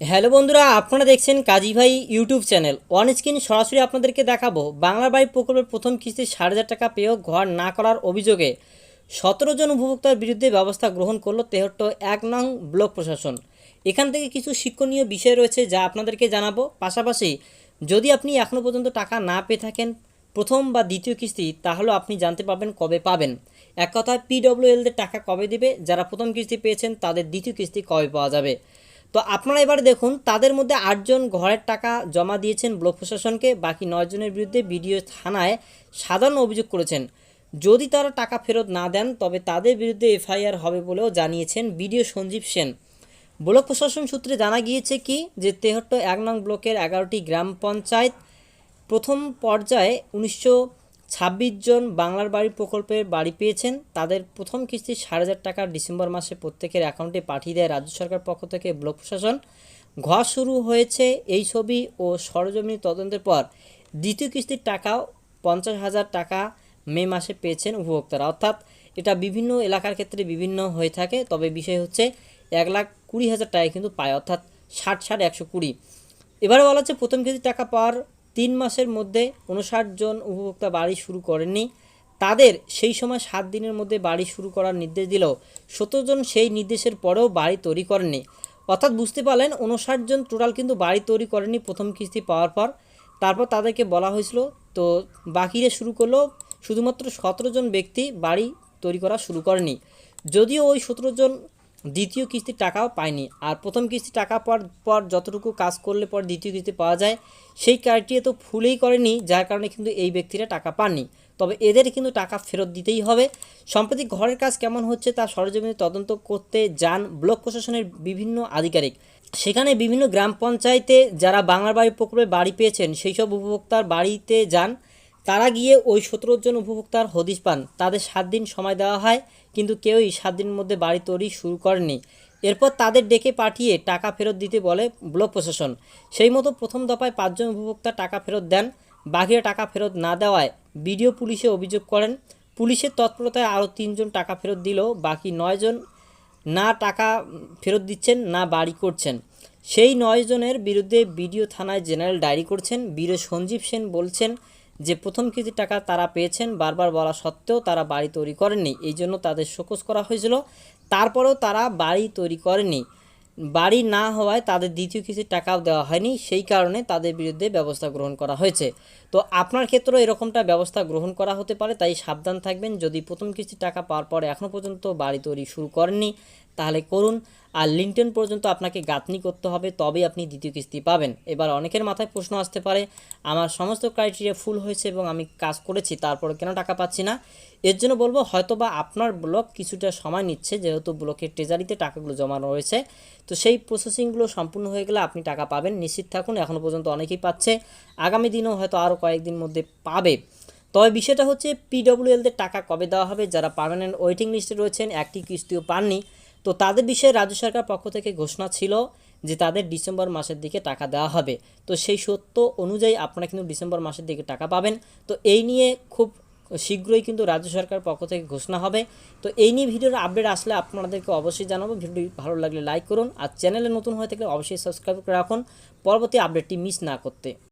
Hello বন্ধুরা, আপনারা দেখছেন কাজী ভাই ইউটিউব চ্যানেল। অন স্ক্রিন সরাসরি আপনাদেরকে দেখাবো বাংলা বাড়ি প্রকল্পের প্রথম কিস্তি ষাট হাজার টাকা পেয়েও ঘর না করার অভিযোগে সতেরো জন উপভোক্তার বিরুদ্ধে ব্যবস্থা গ্রহণ করল তেহট্ট এক নং ব্লক প্রশাসন। এখান থেকে কিছু শিক্ষণীয় বিষয় রয়েছে যা আপনাদেরকে জানাব। পাশাপাশি যদি আপনি এখনও পর্যন্ত টাকা না পেয়ে থাকেন প্রথম বা দ্বিতীয় কিস্তি, তাহলে আপনি জানতে পারবেন কবে পাবেন। এক কথায় পিডব্লিউএলদের টাকা কবে দেবে? যারা প্রথম কিস্তি পেয়েছেন, তাদের দ্বিতীয় কিস্তি কবে পাওয়া যাবে? তো আপনারা এবার দেখুন, তাদের মধ্যে আটজন ঘরের টাকা জমা দিয়েছেন ব্লক প্রশাসনকে, বাকি নয়জনের বিরুদ্ধে বিডিও থানায় সাধারণ অভিযোগ করেছেন। যদি তারা টাকা ফেরত না দেন, তবে তাদের বিরুদ্ধে এফআইআর হবে বলেও জানিয়েছেন বিডিও সঞ্জীব সেন। ব্লক প্রশাসন সূত্রে জানা গিয়েছে কি, যে তেহট্ট এক নং ব্লকের এগারোটি গ্রাম পঞ্চায়েত প্রথম পর্যায়ে উনিশশো ছাব্বিশ জন বাংলার বাড়ি প্রকল্পের বাড়ি পেয়েছেন। তাদের প্রথম কিস্তি সাড়ে হাজার টাকা ডিসেম্বর মাসে প্রত্যেকের অ্যাকাউন্টে পাঠিয়ে দেয় রাজ্য সরকার পক্ষ থেকে ব্লক প্রশাসন। ঘর শুরু হয়েছে এই ছবি ও সরজমিনি তদন্তের পর দ্বিতীয় কিস্তির টাকাও পঞ্চাশ হাজার টাকা মে মাসে পেয়েছেন উপভোক্তারা। অর্থাৎ এটা বিভিন্ন এলাকার ক্ষেত্রে বিভিন্ন হয়ে থাকে, তবে বিষয় হচ্ছে এক লাখ কুড়ি হাজার টাকা কিন্তু পায়, অর্থাৎ ষাট ষাট একশো কুড়ি। এবারে বলা হচ্ছে প্রথম কিস্তির টাকা পাওয়ার তিন মাসের মধ্যে উনষাট জন উপভোক্তা বাড়ি শুরু করেননি। তাদের সেই সময় সাত দিনের মধ্যে বাড়ি শুরু করার নির্দেশ দিলেও সতেরো জন সেই নির্দেশের পরেও বাড়ি তৈরি করেননি। অর্থাৎ বুঝতে পারলেন উনষাট জন টোটাল কিন্তু বাড়ি তৈরি করেনি প্রথম কিস্তি পাওয়ার পর। তারপর তাদেরকে বলা হয়েছিল, তো বাকিরা শুরু করল, শুধুমাত্র সতেরো জন ব্যক্তি বাড়ি তৈরি করা শুরু করেনি। যদিও ওই সতেরো জন দ্বিতীয় কিস্তির টাকাও পায়নি। আর প্রথম কিস্তি টাকা পর পর যতটুকু কাজ করলে পর দ্বিতীয় কিস্তি পাওয়া যায়, সেই কার্ডটিও তো ফুলেই করেনি, যার কারণে কিন্তু এই ব্যক্তিরা টাকা পাননি। তবে এদের কিন্তু টাকা ফেরত দিতেই হবে। সম্প্রতি ঘরের কাজ কেমন হচ্ছে তা সরজমিনে তদন্ত করতে যান ব্লক প্রশাসনের বিভিন্ন আধিকারিক। সেখানে বিভিন্ন গ্রাম পঞ্চায়েতে যারা বাংলার বাড়ি প্রকল্পে বাড়ি পেয়েছেন, সেই সব উপভোক্তার বাড়িতে যান। তারা গিয়ে ওই সতেরো জন উপভোক্তার হদিশ পান। তাদের সাত দিন সময় দেওয়া হয়, কিন্তু কেউই সাত দিনের মধ্যে বাড়ি তৈরি শুরু করেনি। এরপর তাদের ডেকে পাঠিয়ে টাকা ফেরত দিতে বলে ব্লক প্রশাসন। সেই মতো প্রথম দফায় পাঁচজন উপভোক্তা টাকা ফেরত দেন। বাকিরা টাকা ফেরত না দেওয়ায় বিডিও পুলিশে অভিযোগ করেন। পুলিশের তৎপরতায় আরও তিনজন টাকা ফেরত দিলেও বাকি নয়জন না টাকা ফেরত দিচ্ছেন, না বাড়ি করছেন। সেই নয়জনের বিরুদ্ধে বিডিও থানায় জেনারেল ডায়েরি করছেন। বীর সঞ্জীব সেন বলছেন যে প্রথম কিস্তির টাকা তারা পেয়েছেন বারবার বলা সত্ত্বেও তারা বাড়ি তৈরি করেননি। এই জন্য তাদের শোকজ করা হয়েছিল। তারপরেও তারা বাড়ি তৈরি করেনি বাড়ি না হওয়ায় তাদের দ্বিতীয় কিস্তির টাকাও দেওয়া হয়নি। সেই কারণে তাদের বিরুদ্ধে ব্যবস্থা গ্রহণ করা হয়েছে। তো আপনার ক্ষেত্রেও এরকমটা ব্যবস্থা গ্রহণ করা হতে পারে, তাই সাবধান থাকবেন। যদি প্রথম কিস্তির টাকা পাওয়ার পরে এখনও পর্যন্ত বাড়ি তৈরি শুরু করেননি তাহলে করুন। আর লিঙ্কটেন পর্যন্ত আপনাকে গাঁথনি করতে হবে, তবেই আপনি দ্বিতীয় কিস্তি পাবেন। এবার অনেকের মাথায় প্রশ্ন আসতে পারে, আমার সমস্ত ক্রাইটেরিয়া ফুল হয়েছে এবং আমি কাজ করেছি, তারপরে কেন টাকা পাচ্ছি না? এর জন্য বলব হয়তো বা আপনার ব্লক কিছুটা সময় নিচ্ছে, যেহেতু ব্লকের ট্রেজারিতে টাকাগুলো জমানো রয়েছে। তো সেই প্রসেসিংগুলো সম্পূর্ণ হয়ে গেলে আপনি টাকা পাবেন, নিশ্চিত থাকুন এখনও পর্যন্ত অনেকেই পাচ্ছে। আগামী দিনেও হয়তো আরও কয়েকদিন মধ্যে পাবে। তবে বিষয়টা হচ্ছে পিডব্লিউএলদের টাকা কবে দেওয়া হবে, যারা পার্মানেন্ট ওয়েটিং লিস্টে রয়েছেন, একটি কিস্তিও পাননি। তো তাদের বিষয়ে রাজ্য সরকার পক্ষ থেকে ঘোষণা ছিল যে তাদের ডিসেম্বর মাসের দিকে টাকা দেওয়া হবে। তো সেই সত্য অনুযায়ী আপনারা কিন্তু ডিসেম্বর মাসের দিকে টাকা পাবেন। তো এই নিয়ে খুব শীঘ্রই কিন্তু রাজ্য সরকার পক্ষ থেকে ঘোষণা হবে। তো এই নিয়ে ভিডিওর আপডেট আসলে আপনাদেরকে অবশ্যই জানাব। ভিডিওটি ভালো লাগলে লাইক করুন। আর চ্যানেলে নতুন হয়ে থাকলে অবশ্যই সাবস্ক্রাইব করে রাখুন। পরবর্তী আপডেটটি মিস না করতে।